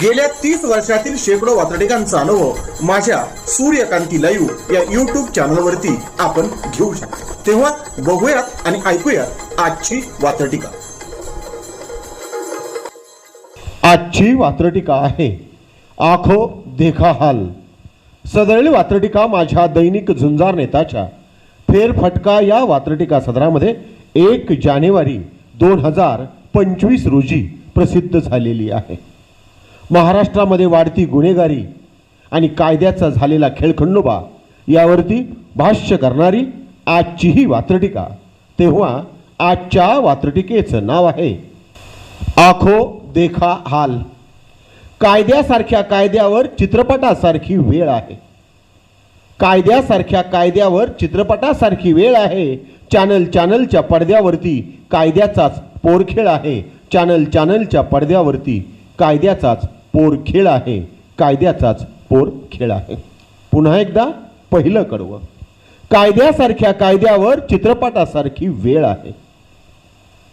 गेल्या तीस वर्षातील शेकडो वातडिकांचा अनुभव माझ्या सूर्यकांती लाईव्ह या युट्यूब चॅनलवरती आपण घेऊ शकतो. तेव्हा बघूयात आणि ऐकूयात आजची वातडिका आजची वात्रटिका आहे आखो देखा हाल. सदळी वात्रटिका माझ्या दैनिक झुंजार नेताच्या फेरफटका या वात्रटिका सदरामध्ये एक जानेवारी दोन हजार पंचवीस रोजी प्रसिद्ध झालेली आहे. महाराष्ट्रामध्ये वाढती गुन्हेगारी आणि कायद्याचा झालेला खेळखंडोबा यावरती भाष्य करणारी आजची ही वात्रटिका. तेव्हा आजच्या वात्रटिकेचं नाव आहे आखो देखा हाल. कायद्यासारख्या कायद्यावर चित्रपटासारखी वेळ आहे. कायद्यासारख्या कायद्यावर चित्रपटासारखी वेळ आहे. चॅनल चॅनलच्या पडद्यावरती कायद्याचाच पोरखेळ आहे. चॅनल चॅनलच्या पडद्यावरती कायद्याचाच पोरखेळ आहे. कायद्याचाच पोरखेळ आहे. पुन्हा एकदा पहिलं कडवं. कायद्यासारख्या कायद्यावर चित्रपटासारखी वेळ आहे.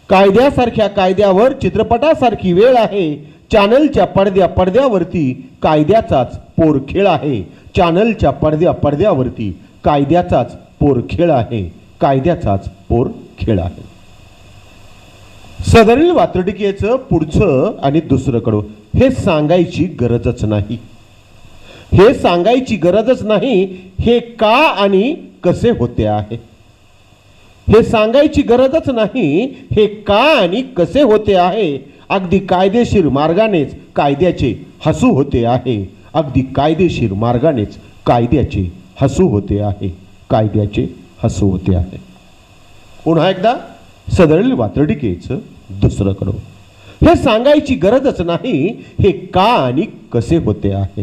कायद्यासारख्या कायद्यावर चित्रपटासारखी वेळ आहे. चॅनलच्या पडद्या पडद्यावरती कायद्याचाच पोरखेळ आहे. चॅनलच्या पडद्या पडद्यावरती कायद्याचाच पोरखेळ आहे. कायद्याचाच पोरखेळ आहे. सदरील वात्रटिकेचं पुढचं आणि दुसरं कडवं हे सांगायची गरजच नाही. हे सांगायची गरजच नाही हे का आणि कसे होते आहे? हे सांगायची गरजच नाही हे का आणि कसे होते आहे? अगदी कायदेशीर मार्गानेच कायद्याचे हसू होते आहे. अगदी कायदेशीर मार्गानेच कायद्याचे हसू होते आहे. कायद्याचे हसू होते आहे. पुन्हा एकदा सदरील वात्रटिकेचं दुसरंकडून. हे सांगायची गरजच नाही हे का आणि कसे होते आहे.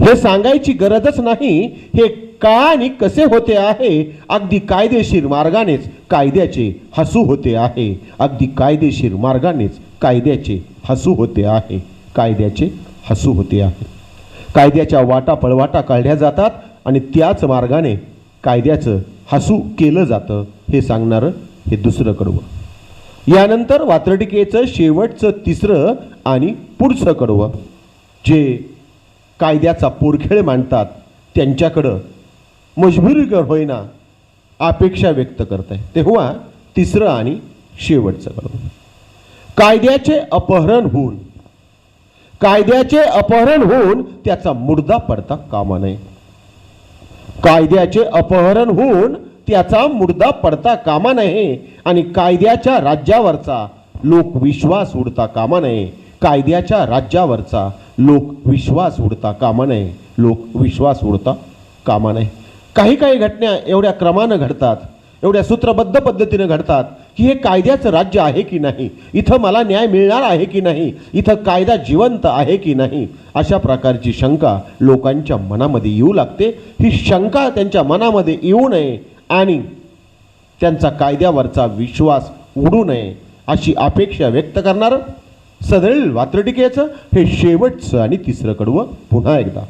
हे सांगायची गरजच नाही हे का आणि कसे होते आहे अगदी कायदेशीर मार्गानेच कायद्याचे हसू होते आहे. अगदी कायदेशीर मार्गानेच कायद्याचे हसू होते आहे. कायद्याचे हसू होते आहे. कायद्याच्या वाटा पळवाटा काढल्या जातात आणि त्याच मार्गाने कायद्याचं हसू केलं जातं हे सांगणारं हे दुसरं कडवं. यानंतर वात्रटिकेचं शेवटचं तिसरं आणि पुढचं कडवं जे कायद्याचा पोरखेळ मांडतात त्यांच्याकडं मजबुरीकर होईना अपेक्षा व्यक्त करत आहे तेव्हा तिसरं आणि शेवटचं कडवं. कायद्याचे अपहरण होऊन कायद्याचे अपहरण होऊन त्याचा मुर्दा पडता कामा नये. कायद्याचे अपहरण होऊन त्याचा मुर्दा पडता कामा नये आणि कायद्याच्या राज्यावरचा लोक विश्वास उडता कामा नये. कायद्याच्या राज्यावरचा लोक विश्वास उडता कामा नये. लोक विश्वास उडता कामा नये. काही काही घटना एवढ्या क्रमानं घडतात एवढ्या सूत्रबद्ध पद्धतीनं घडतात की हे कायद्याचं राज्य आहे की नाही? इथं मला न्याय मिळणार आहे की नाही? इथं कायदा जिवंत आहे की नाही? अशा प्रकारची शंका लोकांच्या मनामध्ये येऊ लागते. ही शंका त्यांच्या मनामध्ये येऊ नये. आणि त्यांचा कायद्यावरचा विश्वास उडू नये अशी अपेक्षा व्यक्त करणारं सदळील वात्रटिकेचं हे शेवटचं आणि तिसरं कडवं पुन्हा एकदा.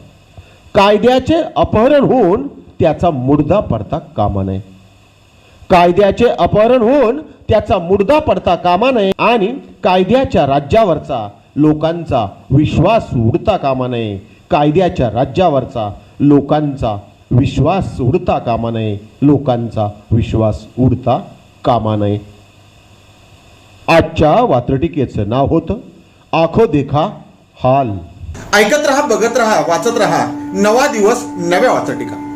कायद्याचे अपहरण होऊन त्याचा मुर्दा पडता कामा नये. कायद्याचे अपहरण होऊन त्याचा मुर्दा पडता कामा नये आणि कायद्याच्या राज्यावरचा लोकांचा विश्वास उडता कामा नये. कायद्याच्या राज्यावरचा लोकांचा विश्वास उडता कामा नये. लोकांचा विश्वास उडता कामा नये. आजच्या वात्रटिकेचं नाव होतं आखो देखा हाल. ऐकत रहा बघत रहा वाचत रहा. नवा दिवस नव्या वाचटिका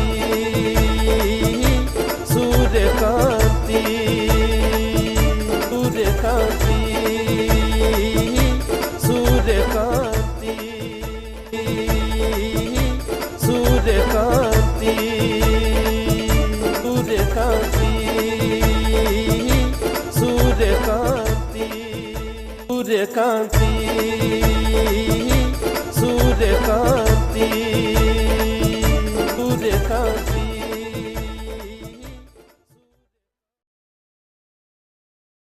কাঁদি